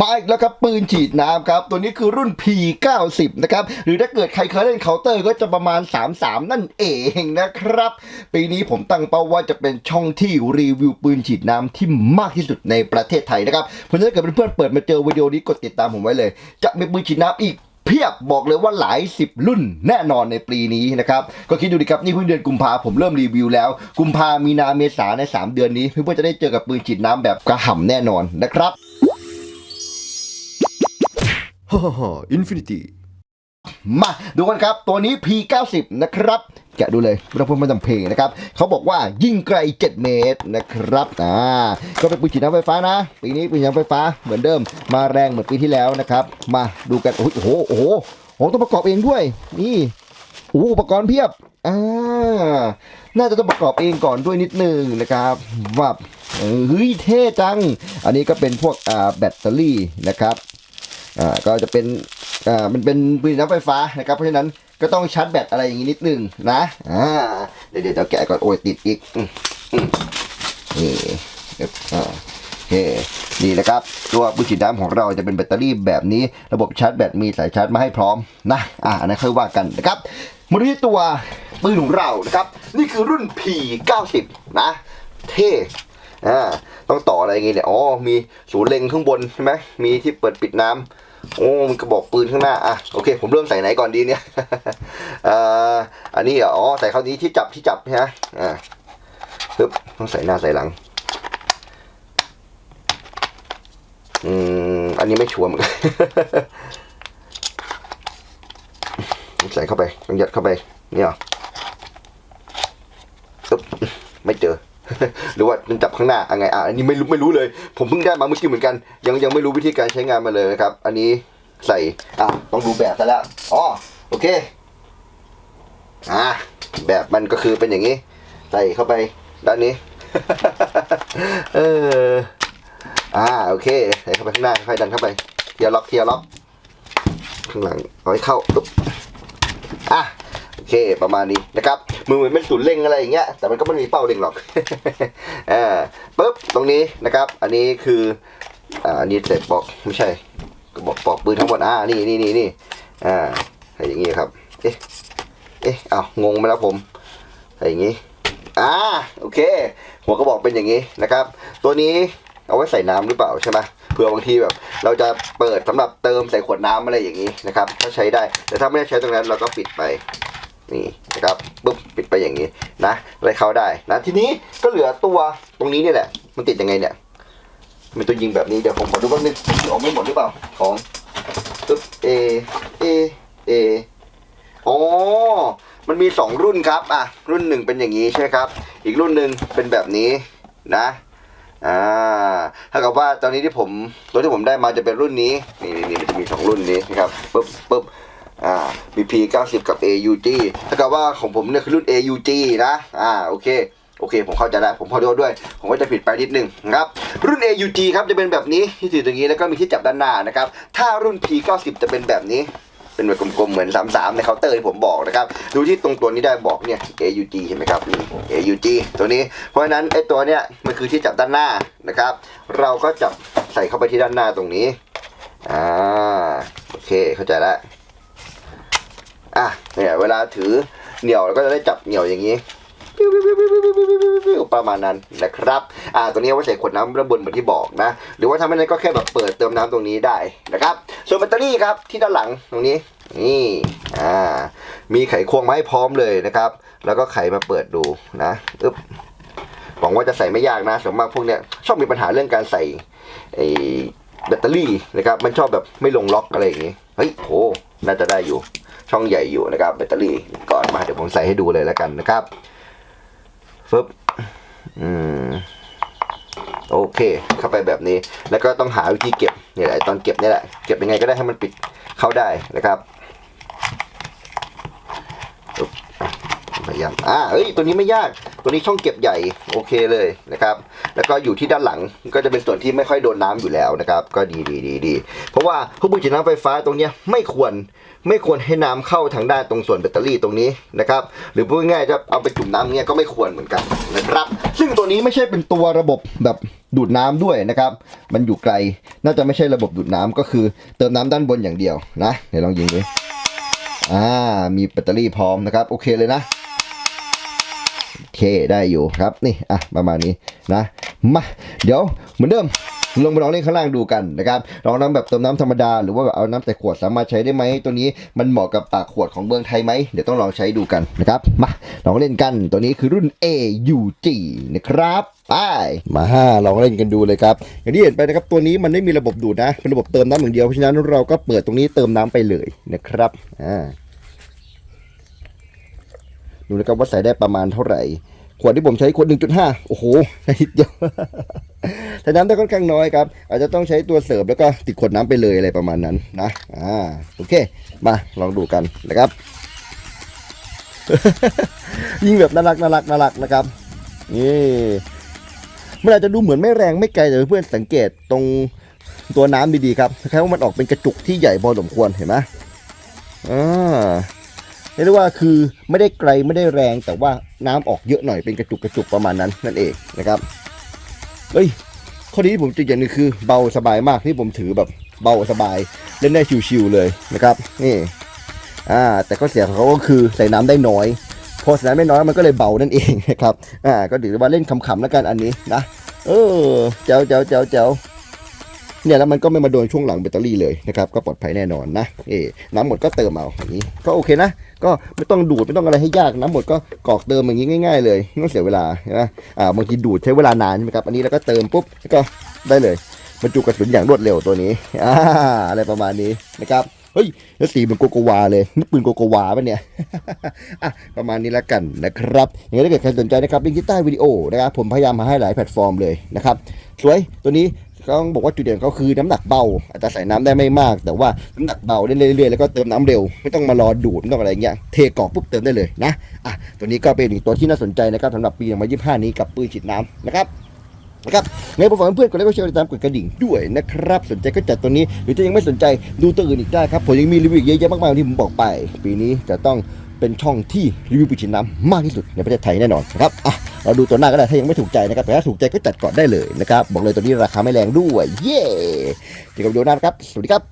มาอีกแล้วครับปืนฉีดน้ำครับ ตัวนี้คือรุ่น P90 นะครับ หรือถ้าเกิดใครเคยเล่นเคาน์เตอร์ก็จะประมาณ 33 นั่นเองนะครับ ปีนี้ผมตั้งเป้าว่าจะเป็นช่องที่รีวิวปืนฉีดน้ำที่มากที่สุดในประเทศไทยนะครับเพราะฉะนั้นถ้าเกิดเพื่อนๆเปิดมาเจอวิดีโอนี้กดติดตามผมไว้เลย จะมีปืนฉีดน้ำอีกเพียบบอกเลยว่าหลายสิบรุ่นแน่นอนในปีนี้นะครับ ก็คิดดูดิครับ นี่เพิ่งเดือนกุมภาผมเริ่มรีวิวแล้ว กุมภามีนาเมษาใน 3 เดือนนี้ เพื่อนๆจะได้เจอกับปืนฉีดน้ำแบบกระห่ำแน่นอนนะครับ ฮ่าฮ่าฮ่าอินฟินิตี้มาดูกันครับ ตัวนี้ P90 นะครับ แกะดูเลยเราพูดม่จำเพลงนะครับ เขาบอกว่ายิ่งไกล 7 เมตรนะครับอ่าก็เป็นปืนฉีดน้ำไฟฟ้านะ ปีนี้ปืนฉีดน้ำไฟฟ้าเหมือนเดิม มาแรงเหมือนปีที่แล้วนะครับ มาดูกัน โอ้โหโอ้โหโอ้ต้องประกอบเองด้วย นี่โอ้อุปกรณ์เพียบอ่าน่าจะต้องประกอบเองก่อนด้วยนิดนึงนะครับว่าเฮ้ยเท่จัง อันนี้ก็เป็นพวกอ่าแบตเตอรี่นะครับ อ่าก็จะเป็นอ่ามันเป็นปืนน้ำไฟฟ้านะครับ เพราะฉะนั้นก็ต้องชาร์จแบตอะไรอย่างนี้นิดนึงนะอ่าเดี๋ยวเดี๋ยวแกะก่อนโอ้ยติดอีกนี่เอ่าโอเคนี่นะครับ ตัวปืนฉีดน้ำของเราจะเป็นแบตเตอรี่แบบนี้ ระบบชาร์จแบตมีสายชาร์จมาให้พร้อมนะอ่าอันนั้ค่อยว่ากันนะครับมาดูที่ตัวปืนของเรานะครับ นี่คือรุ่น P90 นะ เท่อ่าต้องต่ออะไรอย่างงี้เนี่ยอ๋อมีศูนย์เล็งข้างบนใช่ไหมมีที่เปิดปิดน้ำ โอ้มีกระบอกปืนข้างหน้าอะโอเค ผมเริ่มใส่ไหนก่อนดีเนี่ยอ่ออันนี้อ๋อใส่เข้านี้ที่จับที่จับใช่ไหมอ่าปึ๊บต้องใส่หน้าใส่หลังอืมอันนี้ไม่ชัวร์เหมือนกันใส่เข้าไปต้องยัดเข้าไปเนี่ยปึ๊บไม่เจอ หรือว่ามันจับข้างหน้าอะไงอะอันนี้ไม่รู้ไม่รู้เลย ผมเพิ่งได้มาเมื่อกี้เหมือนกัน ยังยังไม่รู้วิธีการใช้งานมาเลยนะครับ อันนี้ใส่อะต้องดูแบบซะแล้วอ๋อโอเคอะแบบมันก็คือเป็นอย่างนี้ ใส่เข้าไปด้านนี้เอออ่าโอเคใส่เข้าไปข้างหน้าค่อยดันเข้าไปเทียร์ล็อกเทียร์ล็อกข้างหลังเอาให้เข้าปุ๊บอะโอเคประมาณนี้นะครับ มือเหมือนเป็นศูนย์เล็งอะไรอย่างเงี้ยแต่มันก็ไม่มีเป้าเล็งหรอกอ่าปุ๊บตรงนี้นะครับ อันนี้คืออ่าอันนี้เสร็จบอกไม่ใช่ก็บอกปอกปืนทั้งหมดอ่านี่นี่นี่นี่อ่าให้อย่างงี้ครับเอ๊ะเอ๊ะอ้าวงงไปแล้วผมให้อย่างงี้อ่าโอเค หัวกระบอกเป็นอย่างนี้นะครับ ตัวนี้เอาไว้ใส่น้ำหรือเปล่าใช่ไหมเผื่อบางทีแบบ เราจะเปิดสำหรับเติมใส่ขวดน้ำอะไรอย่างนี้นะครับ ก็ใช้ได้ แต่ถ้าไม่ได้ใช้ตรงนั้นเราก็ปิดไป นี่นะครับปุ๊บปิดไปอย่างนี้นะอะไรเข้าได้นะทีนี้ก็เหลือตัวตรงนี้นี่แหละ มันติดยังไงเนี่ยมันตัวยิงแบบนี้เดี๋ยวผมขอดูแป๊บนึงออกไม่หมดหรือเปล่าของปึ๊บเอเอเออ๋อมันมีสองรุ่นครับอะรุ่นหนึ่งเป็นอย่างนี้ใช่ไหมครับ อีกรุ่นหนึ่งเป็นแบบนี้นะอ่าถ้ากับว่าตอนนี้ที่ผมตัวที่ผมได้มาจะเป็นรุ่นนี้นี่นี่มันจะมีสองรุ่นนี้นะครับปุ๊บปุ๊บ BP 90 กับ AUG ถ้ากับว่าของผมเนี่ยคือรุ่น AUG นะ อ่า โอเค โอเค ผมเข้าใจแล้ว ผมขอโทษด้วย ผมก็จะผิดไปนิดนึงนะครับ รุ่น AUG ครับ จะเป็นแบบนี้ ที่ถือตรงนี้ แล้วก็มีที่จับด้านหน้านะครับ ถ้ารุ่น P90 จะเป็นแบบนี้ เป็นแบบกลมๆ เหมือน 33 ในเคาน์เตอร์ที่ผมบอกนะครับ ดูที่ตรงตัวนี้ได้บอกเนี่ย AUG ใช่ไหมครับ นี่ AUG ตัวนี้ เพราะฉะนั้นไอ้ตัวเนี้ย มันคือที่จับด้านหน้านะครับ เราก็จับใส่เข้าไปที่ด้านหน้าตรงนี้ อ่า โอเค เข้าใจแล้ว อะเนี่ยเวลาถือเหนี่ยวเราก็จะได้จับเหนี่ยวอย่างนี้ประมาณนั้นนะครับ อ่า ตัวนี้ว่าใส่ขวดน้ำระบนเหมือนที่บอกนะ หรือว่าทำอะไรก็แค่แบบเปิดเติมน้ำตรงนี้ได้นะครับ ส่วนแบตเตอรี่ครับที่ด้านหลังตรงนี้ นี่ อ่า มีไขควงมาให้พร้อมเลยนะครับ แล้วก็ไขมาเปิดดูนะอึ๊บหวังว่าจะใส่ไม่ยากนะสมมากพวกเนี้ยชอบมีปัญหาเรื่องการใส่ไอแบตเตอรี่นะครับ มันชอบแบบไม่ลงล็อกอะไรอย่างงี้ เฮ้ย โห น่าจะได้อยู่ ช่องใหญ่อยู่นะครับแบตเตอรี่ก่อนมาเดี๋ยวผมใส่ให้ดูเลยแล้วกันนะครับฟึบอืมโอเค เข้าไปแบบนี้ แล้วก็ต้องหาวิธีเก็บเนี่ยแหละตอนเก็บเนี่ยแหละ เก็บยังไงก็ได้ให้มันปิดเข้าได้นะครับฟึบพยายามอ่าเอ้ย ตัวนี้ไม่ยาก ตัวนี้ช่องเก็บใหญ่โอเคเลยนะครับแล้วก็อยู่ที่ด้านหลังก็จะเป็นส่วนที่ไม่ค่อยโดนน้ำอยู่แล้วนะครับ ก็ดีดีดีดีเพราะว่าพวกบุจิน้ำไฟฟ้าตรงนี้ไม่ควรไม่ควรให้น้ำเข้าทางด้านตรงส่วนแบตเตอรี่ตรงนี้นะครับหรือพูดง่ายๆจะเอาไปจุ่มน้ำเงี้ยก็ไม่ควรเหมือนกันนะครับ ซึ่งตัวนี้ไม่ใช่เป็นตัวระบบแบบดูดน้ำด้วยนะครับ มันอยู่ไกล น่าจะไม่ใช่ระบบดูดน้ำก็คือ เติมน้ำด้านบนอย่างเดียวนะเดี๋ยวลองยิงดูอ่า มีแบตเตอรี่พร้อมนะครับ โอเคเลยนะ โอเคได้อยู่ครับนี่อะประมาณนี้นะมาเดี๋ยวเหมือนเดิมลงไปลองเล่นข้างล่างดูกันนะครับลองน้ำแบบเติมน้ำธรรมดาหรือว่าเอาน้ำแต่ขวดสามารถใช้ได้ไหมตัวนี้มันเหมาะกับปากขวดของเมืองไทยไหมเดี๋ยวต้องลองใช้ดูกันนะครับมาลองเล่นกันตัวนี้คือรุ่น AUG นะครับไปมาลองเล่นกันดูเลยครับ อย่างที่เห็นไปนะครับตัวนี้มันไม่มีระบบดูดนะเป็นระบบเติมน้ำอย่างเดียวเพราะฉะนั้นเราก็เปิดตรงนี้เติมน้ำไปเลยนะครับอ่า ดูนะครับว่าใส่ได้ประมาณเท่าไหร่ ขวดที่ผมใช้ขวด 1.5 โอ้โหนิดเดียวแต่น้ำได้ค่อนข้างน้อยครับ อาจจะต้องใช้ตัวเสิร์ฟแล้วก็ติดขวดน้ำไปเลยอะไรประมาณนั้นนะอ่าโอเค มาลองดูกันนะครับ ยิ่งแบบน่ารักน่ารักน่ารักนะครับนี่มันอาจจะดูเหมือนไม่แรงไม่ไกลแต่เพื่อนสังเกตตรงตัวน้ำดีๆครับคล้ายว่ามันออกเป็นกระจุกที่ใหญ่พอสมควรเห็นไหมอ่า เรียกได้ว่าคือไม่ได้ไกลไม่ได้แรงแต่ว่าน้ำออกเยอะหน่อยเป็นกระจุกกระจุกประมาณนั้นนั่นเองนะครับเฮ้ยข้อดีที่ผมจออย่างนึงคือเบาสบายมากที่ผมถือแบบเบาสบายเล่นได้ชิวๆเลยนะครับนี่อ่าแต่ข้อเสียของเขาก็คือใส่น้ำได้น้อยพอใส่น้ำได้น้อยมันก็เลยเบานั่นเองนะครับอ่าก็ถือว่าเล่นขำๆแล้วกันอันนี้นะเออเจ้าเจ้าเจ้าเจ้า เนี่ยแล้วมันก็ไม่มาโดนช่วงหลังแบตเตอรี่เลยนะครับก็ปลอดภัยแน่นอนนะเอ๊น้ำหมดก็เติมเอาอย่างนี้ก็โอเคนะ ก็ไม่ต้องดูดไม่ต้องอะไรให้ยากน้ำหมดก็กรอกเติมอย่างนี้ง่าย ๆ เลยไม่ต้องเสียเวลานะอ่าบางทีดูดใช้เวลานานใช่ไหมครับอันนี้แล้วก็เติมปุ๊บก็ได้เลยบรรจุกระสุนอย่างรวดเร็วตัวนี้อ่าอะไรประมาณนี้นะครับเฮ้ยแล้วสีเป็นโกโกวาเลยนี่ปืนโกโกวาปะเนี่ยอะประมาณนี้แล้วกันนะครับอย่างนี้ถ้าเกิดใครสนใจนะครับลิงก์ที่ใต้วิดีโอนะครับผมพยายามมาให้หลายแพลตฟอร์มเลยนะครับสวยตัวนี้ เขาบอกว่าจุดเด่นเขาคือน้ำหนักเบาอาจจะใส่น้ำได้ไม่มาก แต่ว่าน้ำหนักเบาเล่นเรื่อยๆแล้วก็เติมน้ำเร็ว ไม่ต้องมารอดูดไม่ต้องอะไรเงี้ยเทกรอกปุ๊บเติมได้เลยนะอะตัวนี้ก็เป็นอีกตัวที่น่าสนใจนะครับสำหรับปี 2025 นี้กับปืนฉีดน้ำนะครับนะครับไงผมฝากเพื่อนๆกดไลค์กดแชร์ติดตามกดกระดิ่งด้วยนะครับ สนใจก็จัดตัวนี้หรือถ้ายังไม่สนใจดูตัวอื่นอีกได้ครับผมยังมีรีวิวเยอะแยะมากมายที่ผมบอกไป ปีนี้จะต้อง เป็นช่องที่รีวิวปืนฉีดน้ำมากที่สุดในประเทศไทยแน่นอนนะครับอะเราดูตัวหน้าก็ได้ถ้ายังไม่ถูกใจนะครับแต่ถ้าถูกใจก็จัดก่อนได้เลยนะครับบอกเลยตัวนี้ราคาไม่แรงด้วยเย่เจอกันวิดีโอหน้านะครับสวัสดีครับ